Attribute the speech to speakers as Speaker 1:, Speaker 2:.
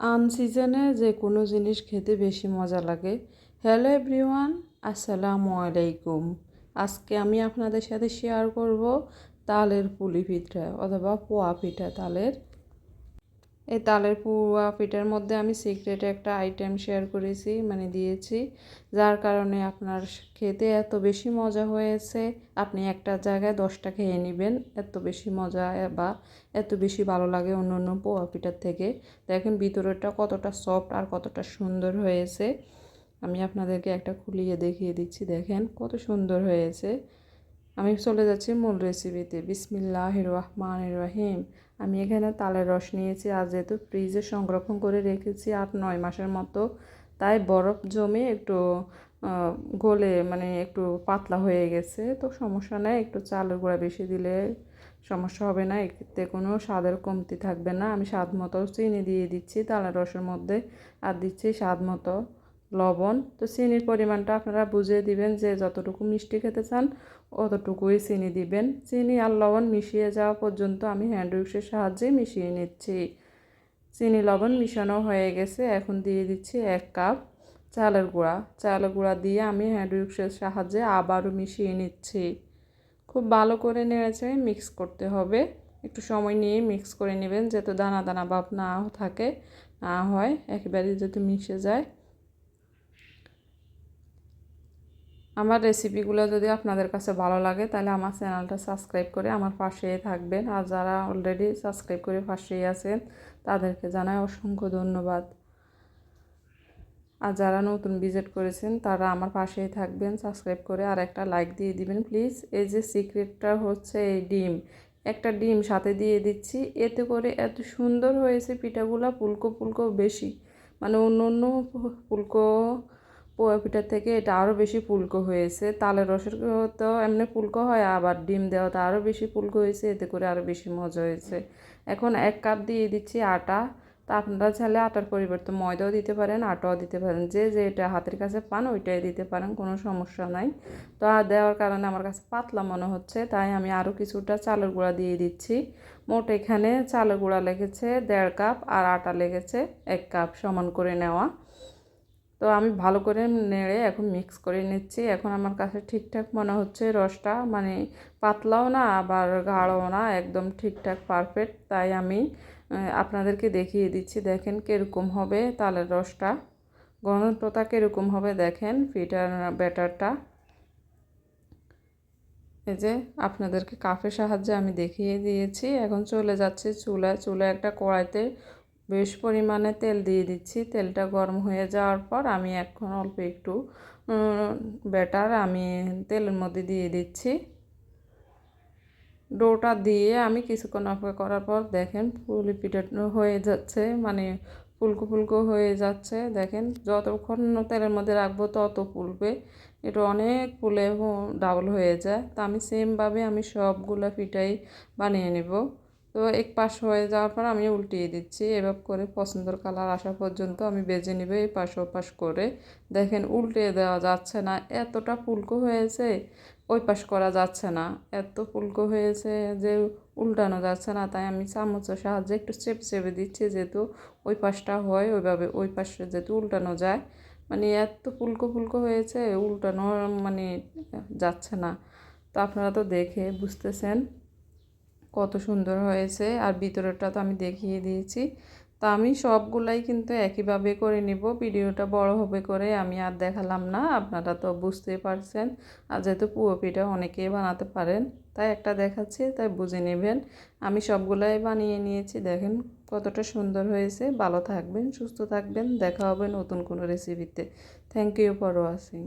Speaker 1: আনসিজনে যে কোনো জিনিস খেতে বেশি মজা লাগে। হ্যালো এভরিওয়ান, আসসালামু আলাইকুম। আজকে আমি আপনাদের সাথে শেয়ার করব তালের পুলি পিঠা অথবা পোয়া পিঠা তালের এই তালের পুয়া পিঠার মধ্যে আমি সিক্রেট একটা আইটেম শেয়ার করেছি মানে দিয়েছি। যার কারণে আপনার খেতে এত বেশি মজা হয়েছে। আপনি একটা জায়গায় দশটা খেয়ে নেবেন, এত বেশি মজা বা এত বেশি ভালো লাগে অন্য অন্য পোয়া পিঠার থেকে। দেখেন ভিতরেরটা কতটা সফট আর কতটা সুন্দর হয়েছে। আমি আপনাদেরকে একটা খুলিয়ে দেখিয়ে দিচ্ছি, দেখেন কত সুন্দর হয়েছে। আমি চলে যাচ্ছি মূল রেসিপিতে বিসমিল্লাহ রহমান রহিম। আমি এখানে তালের রস নিয়েছি। আর যেহেতু ফ্রিজে সংরক্ষণ করে রেখেছি আট, নয় মাসের মতো, তাই বরফ জমে একটু গলে মানে একটু পাতলা হয়ে গেছে। তো সমস্যা নেই, একটু চালের গুঁড়া বেশি দিলে সমস্যা হবে না। এতে কোনো স্বাদের কমতি থাকবে না। আমি স্বাদ মতো চিনি দিয়ে দিচ্ছি তালের রসের মধ্যে। আর দিচ্ছি স্বাদ মতো লবণ। তো চিনির পরিমাণটা আপনারা বুঝিয়ে দিবেন যে যতটুকু মিষ্টি খেতে চান, অতটুকুই চিনি দিবেন। চিনি আর লবণ মিশিয়ে যাওয়া পর্যন্ত আমি হ্যান্ড উইক্সের সাহায্যে মিশিয়ে নিচ্ছি। চিনি লবণ মিশানো হয়ে গেছে, এখন দিয়ে দিচ্ছি এক কাপ চালের গুঁড়া। চালের গুঁড়া দিয়ে আমি হ্যান্ড উইক্সের সাহায্যে আবারও মিশিয়ে নিচ্ছি। খুব ভালো করে নেড়েছে মিক্স করতে হবে। একটু সময় নিয়ে মিক্স করে নেবেন, যাতে দানা দানা ভাব না থাকে, না হয়। একেবারে যাতে মিশে যায়। আমার রেসিপিগুলো যদি আপনাদের কাছে ভালো লাগে, তাহলে আমার চ্যানেলটা সাবস্ক্রাইব করে আমার পাশেই থাকবেন। আর যারা অলরেডি সাবস্ক্রাইব করে পাশেই আছেন, তাদেরকে জানাই অসংখ্য ধন্যবাদ। আর যারা নতুন ভিজিট করেছেন, তারা আমার পাশেই থাকবেন সাবস্ক্রাইব করে আর একটা লাইক দিয়ে দিবেন প্লিজ এই যে সিক্রেটটা হচ্ছে এই ডিম। একটা ডিম সাথে দিয়ে দিচ্ছি, এতে করে এত সুন্দর হয়েছে পিঠাগুলো পুলকো পুলকো বেশি। মানে অন্য অন্য ফুলকো পোয়া পিঠার থেকে এটা আরও বেশি ফুলকো হয়েছে। তালের রসের তো এমনি ফুলকো হয়, আবার ডিম দেওয়াতে আরও বেশি ফুলকো হয়েছে, এতে করে আরও বেশি মজা হয়েছে। এখন এক কাপ দিয়ে দিচ্ছি আটা। তা আপনারা চাইলে আটার পরিবর্তে ময়দাও দিতে পারেন, আটাও দিতে পারেন। যে যে এটা হাতের কাছে পান, ওইটাই দিতে পারেন, কোনো সমস্যা নাই। তো আর দেওয়ার কারণে আমার কাছে পাতলা মনে হচ্ছে, তাই আমি আরও কিছুটা চালের গুঁড়া দিয়ে দিচ্ছি। মোট এখানে চালের গুঁড়া লেগেছে দেড় কাপ আর আটা লেগেছে এক কাপ সমান করে নেওয়া। তো আমি ভালো করে নেড়ে এখন মিক্স করে নিচ্ছি। এখন আমার কাছে ঠিকঠাক মনে হচ্ছে রসটা। মানে পাতলাও না, আবার গাঢ়ও না, একদম ঠিকঠাক পারফেক্ট তাই আমি আপনাদেরকে দেখিয়ে দিচ্ছি। দেখেন কীরকম হবে তালের রসটা। ঘনত্বটা কীরকম হবে দেখেন ফিটার ব্যাটারটা। এই যে আপনাদেরকে কাফের সাহায্যে আমি দেখিয়ে দিয়েছি। এখন চলে যাচ্ছে চুলায়। চুলায় একটা কড়াইতে বেশ পরিমাণে তেল দিয়ে দিচ্ছি। তেলটা গরম হয়ে যাওয়ার পর আমি এখন অল্প একটু ব্যাটার আমি তেলের মধ্যে দিয়ে দিচ্ছি। ডোটা দিয়ে আমি কিছুক্ষণ অপেক্ষা করার পর দেখেন পুলি পিঠা হয়ে যাচ্ছে মানে ফুলকো ফুলকো হয়ে যাচ্ছে। দেখেন যতক্ষণ তেলের মধ্যে রাখব তত ফুলবে। এটা অনেক ফুলে ডাবল হয়ে যায়। তা আমি সেমভাবে আমি সবগুলো পিঠাই বানিয়ে নেব। তো এক পাশ হয়ে যাওয়ার পর আমি উল্টিয়ে দিচ্ছি। এভাবে করে পছন্দের কালার আসা পর্যন্ত আমি বেজে নিবে এই পাশ ও পাশ করে। দেখেন উল্টে দেওয়া যাচ্ছে না, এতটা ফুলকো হয়েছে, ওই পাশ করা যাচ্ছে না। এত ফুলকো হয়েছে যে উল্টানো যাচ্ছে না, তাই আমি চামচের সাহায্যে একটু চেপে চেপে দিচ্ছি যেহেতু ওই পাশটা হয়, ওইভাবে ওই পাশে যেহেতু উল্টানো যায়। মানে এত ফুলকো ফুলকো হয়েছে, উল্টানো মানে যাচ্ছে না। তো আপনারা তো দেখে বুঝতেছেন। কত সুন্দর হয়েছে আর ভিতরেরটা তো আমি দেখিয়ে দিয়েছি। তা আমি সবগুলাই কিন্তু একইভাবে করে নিব, ভিডিওটা বড় হবে করে আমি আর দেখালাম না, আপনারা তো বুঝতেই পারছেন। আর যেহেতু পুয়ো পিঠা অনেকেই বানাতে পারেন, তাই একটা দেখাচ্ছি, তাই বুঝে নেবেন। আমি সবগুলাই বানিয়ে নিয়েছি, দেখেন কতটা সুন্দর হয়েছে। ভালো থাকবেন, সুস্থ থাকবেন, দেখা হবে নতুন কোনো রেসিপিতে থ্যাংক ইউ ফর ওয়াচিং